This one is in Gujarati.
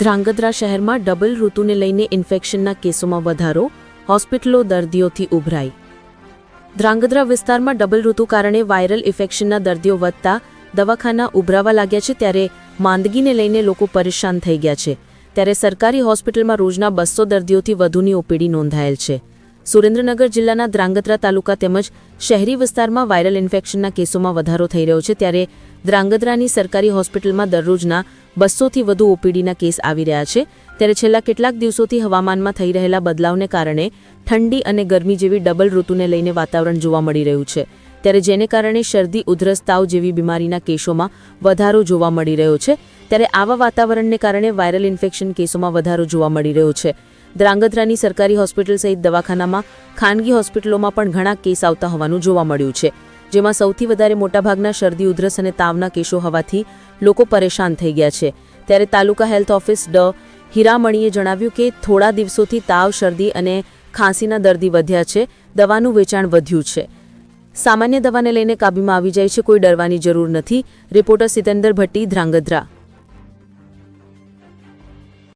ધ્રાંગધ્રા શહેરમાં ડબલ ઋતુને લઈને ઇન્ફેક્શનના કેસોમાં વધારો, હોસ્પિટલો દર્દીઓથી ઉભરાઈ. ધ્રાંગધ્રા વિસ્તારમાં ડબલ ઋતુ કારણે વાયરલ ઇન્ફેક્શનના દર્દીઓ વધતા દવાખાના ઉભરાવા લાગ્યા છે ત્યારે માંદગીને લઈને લોકો પરેશાન થઈ ગયા છે. ત્યારે સરકારી હોસ્પિટલમાં રોજના બસો દર્દીઓથી વધુની ઓપીડી નોંધાયેલ છે. સુરેન્દ્રનગર જિલ્લાના દ્રાંગધ્રા તાલુકા તેમજ શહેરી વિસ્તારમાં વાયરલ ઇન્ફેક્શનના કેસોમાં વધારો થઈ રહ્યો છે ત્યારે દ્રાંગધ્રાની સરકારી હોસ્પિટલમાં દરરોજના બસોથી વધુ ઓપીડીના કેસ આવી રહ્યા છે. ત્યારે છેલ્લા કેટલાક દિવસોથી હવામાનમાં થઈ રહેલા બદલાવને કારણે ઠંડી અને ગરમી જેવી ડબલ ઋતુને લઈને વાતાવરણ જોવા મળી રહ્યું છે. ત્યારે જેને કારણે શરદી, ઉધરસ, તાવ જેવી બીમારીના કેસોમાં વધારો જોવા મળી રહ્યો છે. ત્યારે આવા વાતાવરણને કારણે વાયરલ ઇન્ફેક્શન કેસોમાં વધારો જોવા મળી રહ્યો છે. દ્રાંગધ્રાની સરકારી હોસ્પિટલ સહિત દવાખાનામાં ખાનગી હોસ્પિટલોમાં પણ ઘણા કેસ આવતા હોવાનું જોવા મળ્યું છે. જેમાં સૌથી વધારે મોટાભાગના શરદી, ઉધરસ અને તાવના કેસો હોવાથી લોકો પરેશાન થઈ ગયા છે. ત્યારે તાલુકા હેલ્થ ઓફિસ ડ હીરામણીએ જણાવ્યું કે થોડા દિવસોથી તાવ, શરદી અને ખાંસીના દર્દી વધ્યા છે. દવાનું વેચાણ વધ્યું છે. સામાન્ય દવાને લઈને કાબીમાં આવી જાય છે. કોઈ ડરવાની જરૂર નથી. રિપોર્ટર સિતેન્દર ભટ્ટી, ધ્રાંગધ્રા.